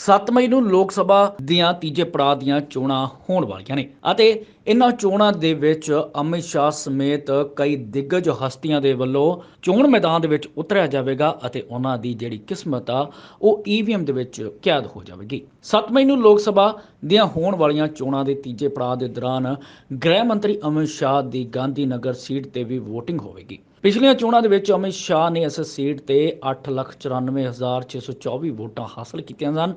7 ਮਈ ਨੂੰ ਲੋਕ ਸਭਾ ਦੀਆਂ ਤੀਜੇ ਪੜਾਅ ਦੀਆਂ ਚੋਣਾਂ ਹੋਣ ਵਾਲੀਆਂ ਨੇ ਅਤੇ ਇਨ੍ਹਾਂ ਚੋਣਾਂ ਦੇ ਵਿੱਚ ਅਮਿਤ ਸ਼ਾਹ ਸਮੇਤ ਕਈ ਦਿੱਗਜ ਹਸਤੀਆਂ ਦੇ ਵੱਲੋਂ ਚੋਣ ਮੈਦਾਨ ਦੇ ਵਿੱਚ ਉਤਰਿਆ ਜਾਵੇਗਾ ਅਤੇ ਉਹਨਾਂ ਦੀ ਜਿਹੜੀ ਕਿਸਮਤ ਆ, ਉਹ ਈਵੀਐਮ ਦੇ ਵਿੱਚ ਕੈਦ ਹੋ ਜਾਵੇਗੀ। 7 ਮਈ ਨੂੰ ਲੋਕ ਸਭਾ ਦੀਆਂ ਹੋਣ ਵਾਲੀਆਂ ਚੋਣਾਂ ਦੇ ਤੀਜੇ ਪੜਾਅ ਦੇ ਦੌਰਾਨ ਗ੍ਰਹਿ ਮੰਤਰੀ ਅਮਿਤ ਸ਼ਾਹ ਦੀ ਗਾਂਧੀ ਨਗਰ ਸੀਟ ਤੇ ਵੀ VOTING ਹੋਵੇਗੀ। ਪਿਛਲੀਆਂ ਚੋਣਾਂ ਦੇ ਵਿੱਚ ਅਮਿਤ ਸ਼ਾਹ ਨੇ ਇਸ ਸੀਟ ਤੇ 894624 ਵੋਟਾਂ ਹਾਸਲ ਕੀਤੀਆਂ ਸਨ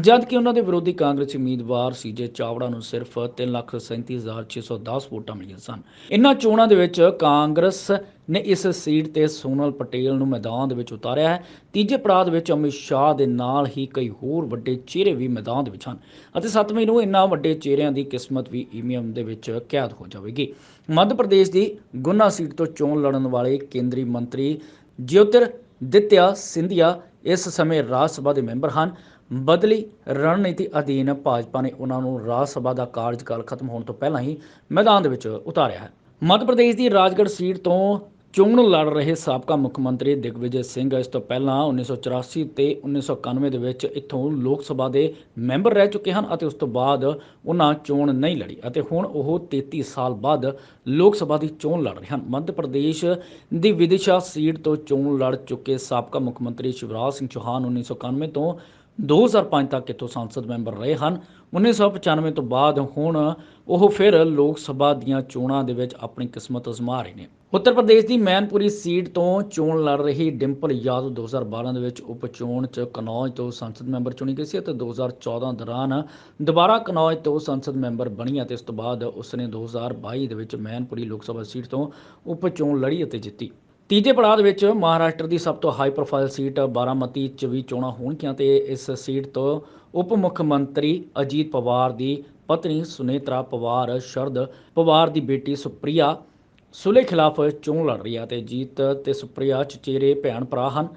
ਜਦ ਕਿ ਉਹਨਾਂ ਦੇ ਵਿਰੋਧੀ ਕਾਂਗਰਸੀ ਉਮੀਦਵਾਰ ਸੀਜੇ ਚਾਵੜਾ ਨੂੰ ਸਿਰਫ 337610 ਵੋਟਾਂ ਮਿਲੀਆਂ ਸਨ। ਇਨ੍ਹਾਂ ਚੋਣਾਂ ਦੇ ਵਿੱਚ ਕਾਂਗਰਸ ਨੇ ਇਸ ਸੀਟ ਤੇ ਸੋਨਲ ਪਟੇਲ ਨੂੰ ਮੈਦਾਨ ਦੇ ਵਿੱਚ ਉਤਾਰਿਆ ਹੈ। ਤੀਜੇ ਪੜਾਅ ਦੇ ਵਿੱਚ ਅਮਿਤ ਸ਼ਾਹ ਦੇ ਨਾਲ ਹੀ ਕਈ ਹੋਰ ਵੱਡੇ ਚਿਹਰੇ ਵੀ ਮੈਦਾਨ ਦੇ ਵਿੱਚ ਹਨ ਅਤੇ 7ਵੇਂ ਨੂੰ ਇਨ੍ਹਾਂ ਵੱਡੇ ਚਿਹਰਿਆਂ ਦੀ ਕਿਸਮਤ ਵੀ ਈਵੀਐਮ ਦੇ ਵਿੱਚ ਕੈਦ ਹੋ ਜਾਵੇਗੀ। ਮੱਧ ਪ੍ਰਦੇਸ਼ ਦੀ ਗੁਨਾ ਸੀਟ ਤੋਂ ਚੋਣ ਲੜਨ ਵਾਲੇ ਕੇਂਦਰੀ ਮੰਤਰੀ ਜਿਓਤਿਰ ਦਿੱਤਿਆ ਸਿੰਧੀਆ ਇਸ ਸਮੇਂ ਰਾਜ ਸਭਾ ਦੇ ਮੈਂਬਰ ਹਨ। ਬਦਲੀ ਰਣਨੀਤੀ ਅਧੀਨ ਭਾਜਪਾ ਨੇ ਉਹਨਾਂ ਨੂੰ ਰਾਜ ਸਭਾ ਦਾ ਕਾਰਜਕਾਲ ਖਤਮ ਹੋਣ ਤੋਂ ਪਹਿਲਾਂ ਹੀ ਮੈਦਾਨ ਦੇ ਵਿੱਚ ਉਤਾਰਿਆ ਹੈ। ਮੱਧ ਪ੍ਰਦੇਸ਼ ਦੀ ਰਾਜਗੜ੍ਹ ਸੀਟ ਤੋਂ ਚੋਣ ਲੜ ਰਹੇ ਸਾਬਕਾ ਮੁੱਖ ਮੰਤਰੀ ਦਿਗਵਿਜੇ ਸਿੰਘ ਇਸ ਤੋਂ ਪਹਿਲਾਂ 1984 ਤੇ 1991 ਦੇ ਵਿੱਚ ਇੱਥੋਂ ਲੋਕ ਸਭਾ ਦੇ ਮੈਂਬਰ ਰਹਿ ਚੁੱਕੇ ਹਨ ਅਤੇ ਉਸ ਤੋਂ ਬਾਅਦ ਉਹਨਾਂ ਚੋਣ ਨਹੀਂ ਲੜੀ ਅਤੇ ਹੁਣ ਉਹ 33 ਸਾਲ ਬਾਅਦ ਲੋਕ ਸਭਾ ਦੀ ਚੋਣ ਲੜ ਰਹੇ ਹਨ। ਮੱਧ ਪ੍ਰਦੇਸ਼ ਦੀ ਵਿਦਿਸ਼ਾ ਸੀਟ ਤੋਂ ਚੋਣ ਲੜ ਚੁੱਕੇ ਸਾਬਕਾ ਮੁੱਖ ਮੰਤਰੀ ਸ਼ਿਵਰਾਜ ਸਿੰਘ ਚੌਹਾਨ 1991 ਤੋਂ 2005 ਤੱਕ ਇੱਥੋਂ ਸੰਸਦ ਮੈਂਬਰ ਰਹੇ ਹਨ। 1995 ਤੋਂ ਬਾਅਦ ਹੁਣ ਉਹ ਫਿਰ ਲੋਕ ਸਭਾ ਦੀਆਂ ਚੋਣਾਂ ਦੇ ਵਿੱਚ ਆਪਣੀ ਕਿਸਮਤ ਅਜ਼ਮਾ ਰਹੇ ਨੇ। ਉੱਤਰ ਪ੍ਰਦੇਸ਼ ਦੀ ਮੈਨਪੁਰੀ ਸੀਟ ਤੋਂ ਚੋਣ ਲੜ ਰਹੀ ਡਿੰਪਲ ਯਾਦਵ 2012 ਦੇ ਵਿੱਚ ਉਪ ਚੋਣ 'ਚ ਕਨੌਜ ਤੋਂ ਸੰਸਦ ਮੈਂਬਰ ਚੁਣੀ ਗਈ ਸੀ ਅਤੇ 2014 ਦੌਰਾਨ ਦੁਬਾਰਾ ਕਨੌਜ ਤੋਂ ਸੰਸਦ ਮੈਂਬਰ ਬਣੀ ਅਤੇ ਇਸ ਤੋਂ ਬਾਅਦ ਉਸਨੇ 2022 ਦੇ ਵਿੱਚ ਮੈਨਪੁਰੀ ਲੋਕ ਸਭਾ ਸੀਟ ਤੋਂ ਉਪ ਚੋਣ ਲੜੀ ਅਤੇ ਜਿੱਤੀ। ਤੀਜੇ ਪੜਾਅ ਦੇ ਵਿੱਚ ਮਹਾਰਾਸ਼ਟਰ ਦੀ ਸਭ ਤੋਂ ਹਾਈ ਪ੍ਰੋਫਾਈਲ ਸੀਟ ਬਾਰਾਮਤੀ 'ਚ ਵੀ ਚੋਣਾਂ ਹੋਣਗੀਆਂ ਤੇ ਇਸ ਸੀਟ ਤੋਂ ਉਪ ਮੁੱਖ ਮੰਤਰੀ ਅਜੀਤ ਪਵਾਰ ਦੀ ਪਤਨੀ ਸੁਨੇਤਰਾ ਪਵਾਰ ਸ਼ਰਦ ਪਵਾਰ ਦੀ ਬੇਟੀ ਸੁਪ੍ਰਿਆ ਸੁਲੇ ਖਿਲਾਫ ਚੋਣ ਲੜ ਰਹੀ ਹੈ ਤੇ ਜੀਤ ਤੇ ਸੁਪ੍ਰਿਆ ਚਚੇਰੇ ਭੈਣ ਭਰਾ ਹਨ।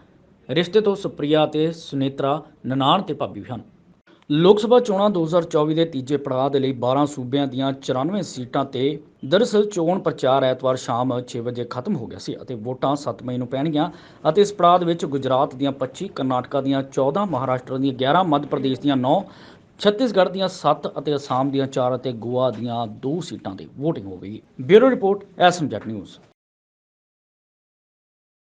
ਰਿਸ਼ਤੇ ਤੋਂ ਸੁਪ੍ਰਿਆ ਤੇ ਸੁਨੇਤਰਾ ਨਨਾਣ ਤੇ ਭਾਬੀ ਵੀ ਹਨ। ਲੋਕ ਸਭਾ ਚੋਣਾਂ 2024 ਦੇ ਤੀਜੇ ਪੜਾਅ ਦੇ ਲਈ 12 ਸੂਬਿਆਂ ਦੀਆਂ 94 ਸੀਟਾਂ ਤੇ ਦਰਅਸਲ ਚੋਣ ਪ੍ਰਚਾਰ ਐਤਵਾਰ ਸ਼ਾਮ 6 ਵਜੇ ਖਤਮ ਹੋ ਗਿਆ ਸੀ ਅਤੇ ਵੋਟਾਂ 7 ਮਈ ਨੂੰ ਪੈਣਗੀਆਂ ਅਤੇ ਇਸ ਪੜਾਅ ਦੇ ਵਿੱਚ ਗੁਜਰਾਤ ਦੀਆਂ 25 ਕਰਨਾਟਕਾ ਦੀਆਂ 14 ਮਹਾਰਾਸ਼ਟਰ ਦੀਆਂ 11 ਮੱਧ ਪ੍ਰਦੇਸ਼ ਦੀਆਂ 9 ਛੱਤੀਸਗੜ੍ਹ ਦੀਆਂ 7 ਅਤੇ ਅਸਾਮ ਦੀਆਂ 4 ਅਤੇ ਗੋਆ ਦੀਆਂ 2 ਸੀਟਾਂ ਤੇ VOTING ਹੋਵੇਗੀ ਬਿਊਰੋ ਰਿਪੋਰਟ ਐਸਐਮਜੈਟ ਨਿਊਜ਼।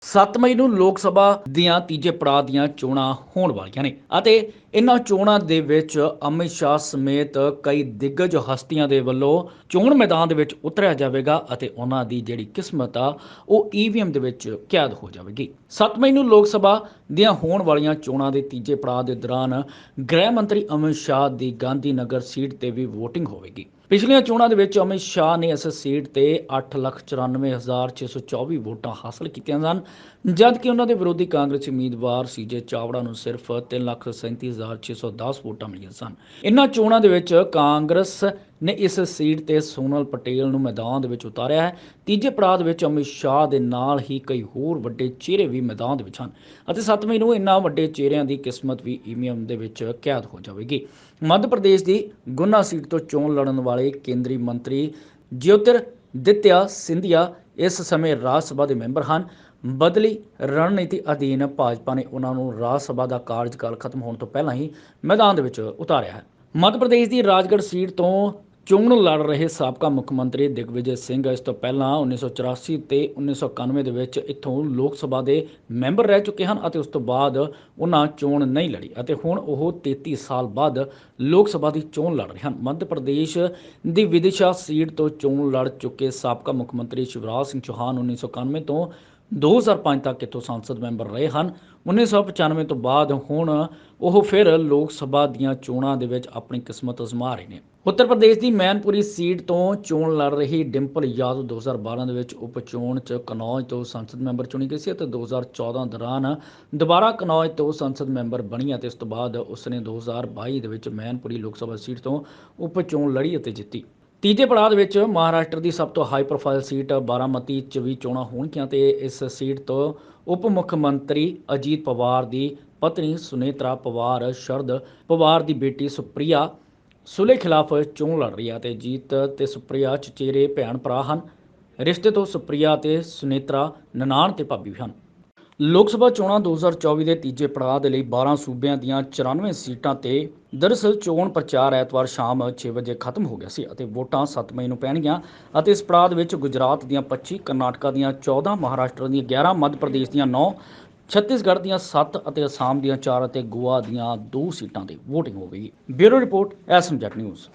7 ਮਈ ਨੂੰ ਲੋਕ ਸਭਾ ਦੀਆਂ ਤੀਜੇ ਪੜਾਅ ਦੀਆਂ ਚੋਣਾਂ ਹੋਣ ਵਾਲੀਆਂ ਨੇ ਅਤੇ ਇਨ੍ਹਾਂ ਚੋਣਾਂ ਦੇ ਵਿੱਚ ਅਮਿਤ ਸ਼ਾਹ ਸਮੇਤ ਕਈ ਦਿੱਗਜ ਹਸਤੀਆਂ ਦੇ ਵੱਲੋਂ ਚੋਣ ਮੈਦਾਨ ਦੇ ਵਿੱਚ ਉਤਰਿਆ ਜਾਵੇਗਾ ਅਤੇ ਉਹਨਾਂ ਦੀ ਜਿਹੜੀ ਕਿਸਮਤ ਆ, ਉਹ ਈਵੀਐਮ ਦੇ ਵਿੱਚ ਕੈਦ ਹੋ ਜਾਵੇਗੀ। 7 ਮਈ ਨੂੰ ਲੋਕ ਸਭਾ ਦੀਆਂ ਹੋਣ ਵਾਲੀਆਂ ਚੋਣਾਂ ਦੇ ਤੀਜੇ ਪੜਾਅ ਦੇ ਦੌਰਾਨ ਗ੍ਰਹਿ ਮੰਤਰੀ ਅਮਿਤ ਸ਼ਾਹ ਦੀ ਗਾਂਧੀ ਨਗਰ ਸੀਟ ਤੇ ਵੀ VOTING ਹੋਵੇਗੀ। ਪਿਛਲੀਆਂ ਚੋਣਾਂ ਦੇ ਵਿੱਚ ਅਮਿਤ ਸ਼ਾਹ ਨੇ ਇਸ ਸੀਟ ਤੇ 894624 ਵੋਟਾਂ ਹਾਸਲ ਕੀਤੀਆਂ ਸਨ ਜਦ ਕਿ ਉਹਨਾਂ ਦੇ ਵਿਰੋਧੀ ਕਾਂਗਰਸੀ ਉਮੀਦਵਾਰ ਸੀਜੇ ਚਾਵੜਾ ਨੂੰ ਸਿਰਫ 337610 ਵੋਟਾਂ ਮਿਲੀਆਂ ਸਨ। ਇਨ੍ਹਾਂ ਚੋਣਾਂ ਦੇ ਵਿੱਚ ਕਾਂਗਰਸ ਨੇ ਇਸ ਸੀਟ ਤੇ ਸੋਨਲ ਪਟੇਲ ਨੂੰ ਮੈਦਾਨ ਦੇ ਵਿੱਚ ਉਤਾਰਿਆ ਹੈ। ਤੀਜੇ ਪੜਾਅ ਦੇ ਵਿੱਚ ਅਮਿਤ ਸ਼ਾਹ ਦੇ ਨਾਲ ਹੀ ਕਈ ਹੋਰ ਵੱਡੇ ਚਿਹਰੇ ਵੀ ਮੈਦਾਨ ਦੇ ਵਿੱਚ ਹਨ ਅਤੇ 7ਵੇਂ ਨੂੰ ਇਨ੍ਹਾਂ ਵੱਡੇ ਚਿਹਰਿਆਂ ਦੀ ਕਿਸਮਤ ਵੀ ਈਵੀਐਮ ਦੇ ਵਿੱਚ ਕੈਦ ਹੋ ਜਾਵੇਗੀ। ਮੱਧ ਪ੍ਰਦੇਸ਼ ਦੀ ਗੁਨਾ ਸੀਟ ਤੋਂ ਚੋਣ ਲੜਨ ਵਾਲੇ ਕੇਂਦਰੀ ਮੰਤਰੀ ਜਿਓਤਿਰ ਦਿੱਤਿਆ ਸਿੰਧੀਆ ਇਸ ਸਮੇਂ ਰਾਜ ਸਭਾ ਦੇ ਮੈਂਬਰ ਹਨ। ਬਦਲੀ ਰਣਨੀਤੀ ਅਧੀਨ ਭਾਜਪਾ ਨੇ ਉਹਨਾਂ ਨੂੰ ਰਾਜ ਸਭਾ ਦਾ ਕਾਰਜਕਾਲ ਖਤਮ ਹੋਣ ਤੋਂ ਪਹਿਲਾਂ ਹੀ ਮੈਦਾਨ ਦੇ ਵਿੱਚ ਉਤਾਰਿਆ ਹੈ। ਮੱਧ ਪ੍ਰਦੇਸ਼ ਦੀ ਰਾਜਗੜ੍ਹ ਸੀਟ ਤੋਂ ਚੋਣ ਲੜ ਰਹੇ ਸਾਬਕਾ ਮੁੱਖ ਮੰਤਰੀ ਦਿਗਵਿਜੇ ਸਿੰਘ ਇਸ ਤੋਂ ਪਹਿਲਾਂ 1984 ਤੇ 1991 ਦੇ ਵਿੱਚ ਇੱਥੋਂ ਲੋਕ ਸਭਾ ਦੇ ਮੈਂਬਰ ਰਹਿ ਚੁੱਕੇ ਹਨ ਅਤੇ ਉਸ ਤੋਂ ਬਾਅਦ ਉਹਨਾਂ ਚੋਣ ਨਹੀਂ ਲੜੀ ਅਤੇ ਹੁਣ ਉਹ 33 ਸਾਲ ਬਾਅਦ ਲੋਕ ਸਭਾ ਦੀ ਚੋਣ ਲੜ ਰਹੇ ਹਨ। ਮੱਧ ਪ੍ਰਦੇਸ਼ ਦੀ ਵਿਦਿਸ਼ਾ ਸੀਟ ਤੋਂ ਚੋਣ ਲੜ ਚੁੱਕੇ ਸਾਬਕਾ ਮੁੱਖ ਮੰਤਰੀ ਸ਼ਿਵਰਾਜ ਸਿੰਘ ਚੌਹਾਨ 1991 ਤੋਂ 2005 ਤੱਕ ਇੱਥੋਂ ਸੰਸਦ ਮੈਂਬਰ ਰਹੇ ਹਨ। 1995 ਤੋਂ ਬਾਅਦ ਹੁਣ ਉਹ ਫਿਰ ਲੋਕ ਸਭਾ ਦੀਆਂ ਚੋਣਾਂ ਦੇ ਵਿੱਚ ਆਪਣੀ ਕਿਸਮਤ ਅਜ਼ਮਾ ਰਹੇ ਨੇ। ਉੱਤਰ ਪ੍ਰਦੇਸ਼ ਦੀ ਮੈਨਪੁਰੀ ਸੀਟ ਤੋਂ ਚੋਣ ਲੜ ਰਹੀ ਡਿੰਪਲ ਯਾਦਵ 2012 ਦੇ ਵਿੱਚ ਉਪ ਚੋਣ 'ਚ ਕਨੌਜ ਤੋਂ ਸੰਸਦ ਮੈਂਬਰ ਚੁਣੀ ਗਈ ਸੀ ਅਤੇ 2014 ਦੌਰਾਨ ਦੁਬਾਰਾ ਕਨੌਜ ਤੋਂ ਸੰਸਦ ਮੈਂਬਰ ਬਣੀ ਅਤੇ ਇਸ ਤੋਂ ਬਾਅਦ ਉਸਨੇ 2022 ਦੇ ਵਿੱਚ ਮੈਨਪੁਰੀ ਲੋਕ ਸਭਾ ਸੀਟ ਤੋਂ ਉਪ ਚੋਣ ਲੜੀ ਅਤੇ ਜਿੱਤੀ। ਤੀਜੇ ਪੜਾਅ ਦੇ ਵਿੱਚ ਮਹਾਰਾਸ਼ਟਰ ਦੀ ਸਭ ਤੋਂ ਹਾਈ ਪ੍ਰੋਫਾਈਲ ਸੀਟ ਬਾਰਾਮਤੀ 'ਚ ਵੀ ਚੋਣਾਂ ਹੋਣਗੀਆਂ ਤੇ ਇਸ ਸੀਟ ਤੋਂ ਉਪ ਮੁੱਖ ਮੰਤਰੀ ਅਜੀਤ ਪਵਾਰ ਦੀ ਪਤਨੀ ਸੁਨੇਤਰਾ ਪਵਾਰ, ਸ਼ਰਦ ਪਵਾਰ ਦੀ ਬੇਟੀ ਸੁਪ੍ਰਿਆ ਸੁਲੇ ਖਿਲਾਫ ਚੋਣ ਲੜ ਰਹੀ ਹੈ ਤੇ ਜੀਤ ਤੇ ਸੁਪ੍ਰਿਆ ਚਚੇਰੇ ਭੈਣ ਭਰਾ ਹਨ। ਰਿਸ਼ਤੇ ਤੋਂ ਸੁਪ੍ਰਿਆ ਤੇ ਸੁਨੇਤਰਾ ਨਨਾਣ ਤੇ ਭਾਬੀ ਵੀ ਹਨ। ਲੋਕ ਸਭਾ ਚੋਣਾਂ 2024 ਦੇ ਤੀਜੇ ਪੜਾਅ ਦੇ ਲਈ 12 ਸੂਬਿਆਂ ਦੀਆਂ 94 ਸੀਟਾਂ ਤੇ ਦਰਅਸਲ ਚੋਣ ਪ੍ਰਚਾਰ ਐਤਵਾਰ ਸ਼ਾਮ 6 ਵਜੇ ਖਤਮ ਹੋ ਗਿਆ ਸੀ ਅਤੇ ਵੋਟਾਂ 7 ਮਈ ਨੂੰ ਪੈਣਗੀਆਂ ਅਤੇ ਇਸ ਪੜਾਅ ਦੇ ਵਿੱਚ ਗੁਜਰਾਤ ਦੀਆਂ 25 ਕਰਨਾਟਕਾ ਦੀਆਂ 14 ਮਹਾਰਾਸ਼ਟਰ ਦੀਆਂ 11 ਮੱਧ ਪ੍ਰਦੇਸ਼ ਦੀਆਂ 9 ਛੱਤੀਸਗੜ੍ਹ ਦੀਆਂ 7 ਅਤੇ ਅਸਾਮ ਦੀਆਂ 4 ਅਤੇ ਗੋਆ ਦੀਆਂ 2 ਸੀਟਾਂ ਤੇ VOTING ਗਈ। Bureau report SM Jatt news.